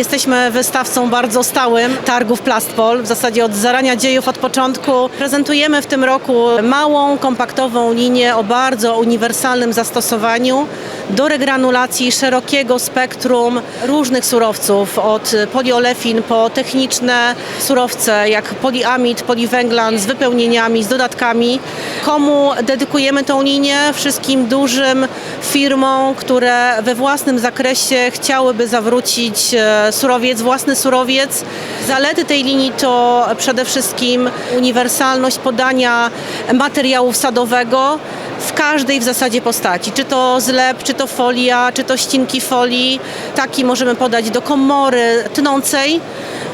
Jesteśmy wystawcą bardzo stałym targów Plastpol, w zasadzie od zarania dziejów, od początku. Prezentujemy w tym roku małą, kompaktową linię o bardzo uniwersalnym zastosowaniu do regranulacji szerokiego spektrum różnych surowców, od poliolefin po techniczne surowce jak poliamid, poliwęglan z wypełnieniami, z dodatkami. Komu dedykujemy tą linię? Wszystkim dużym firmom, które we własnym zakresie chciałyby zawrócić e, surowiec, własny surowiec. Zalety tej linii to przede wszystkim uniwersalność podania materiału wsadowego w każdej w zasadzie postaci. Czy to zlep, czy to folia, czy to ścinki folii. Taki możemy podać do komory tnącej,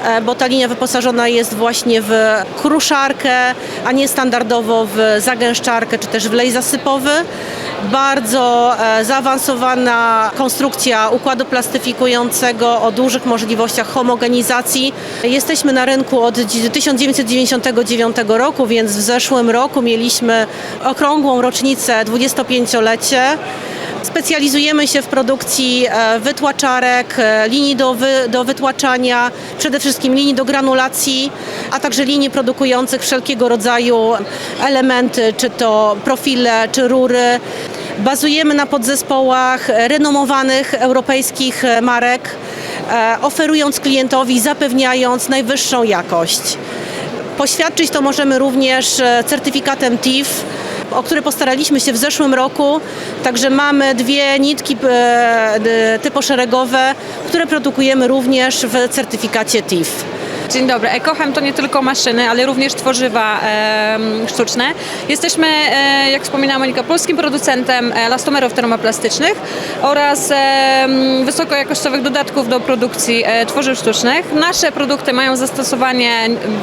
e, bo ta linia wyposażona jest właśnie w kruszarkę, a nie standardowo w zagęszczarkę, czy też w lej zasypowy. Bardzo e, zaawansowana konstrukcja układu plastyfikującego o dużych możliwościach homogenizacji. Jesteśmy na rynku od 1999 roku, więc w zeszłym roku mieliśmy okrągłą rocznicę 25-lecie. Specjalizujemy się w produkcji e, wytłaczarek, e, linii do, wy, do wytłaczania, przede wszystkim linii do granulacji, a także linii produkujących wszelkiego rodzaju elementy, czy to profile, czy rury. Bazujemy na podzespołach renomowanych europejskich marek, e, oferując klientowi, zapewniając najwyższą jakość. Poświadczyć to możemy również e, certyfikatem TIF, o który postaraliśmy się w zeszłym roku. Także mamy dwie nitki e, d- typoszeregowe, które produkujemy również w certyfikacie TIF. Dzień dobry. Ekochem to nie tylko maszyny, ale również tworzywa em, sztuczne. Jesteśmy, e, jak wspominała Monika, polskim producentem e, elastomerów termoplastycznych oraz em, wysokojakościowych dodatków do produkcji e, tworzyw sztucznych. Nasze produkty mają zastosowanie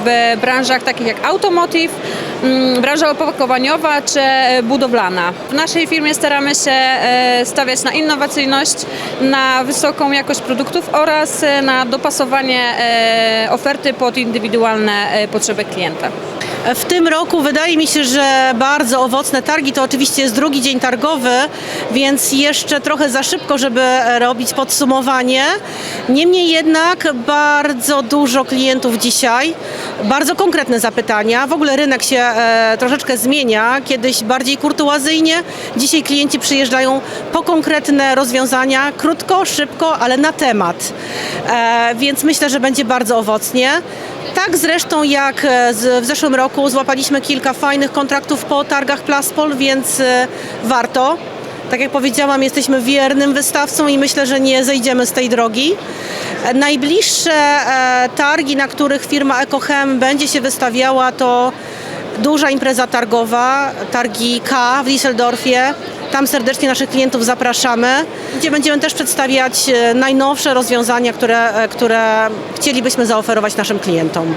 w branżach takich jak automotive, mm, branża opakowaniowa czy e, budowlana. W naszej firmie staramy się e, stawiać na innowacyjność, na wysoką jakość produktów oraz e, na dopasowanie e, oferty pod indywidualne e, potrzeby klienta. W tym roku wydaje mi się, że bardzo owocne targi to oczywiście jest drugi dzień targowy, więc jeszcze trochę za szybko, żeby robić podsumowanie. Niemniej jednak bardzo dużo klientów dzisiaj, bardzo konkretne zapytania. W ogóle rynek się e, troszeczkę zmienia. Kiedyś bardziej kurtuazyjnie, dzisiaj klienci przyjeżdżają po konkretne rozwiązania, krótko, szybko, ale na temat. E, więc myślę, że będzie bardzo owocnie. Tak zresztą jak e, w zeszłym roku złapaliśmy kilka fajnych kontraktów po targach Plaspol, więc e, warto. Tak jak powiedziałam, jesteśmy wiernym wystawcą i myślę, że nie zejdziemy z tej drogi. Najbliższe e, targi, na których firma EcoChem będzie się wystawiała, to duża impreza targowa, targi K w Düsseldorfie. Tam serdecznie naszych klientów zapraszamy, gdzie będziemy też przedstawiać e, najnowsze rozwiązania, które, które chcielibyśmy zaoferować naszym klientom.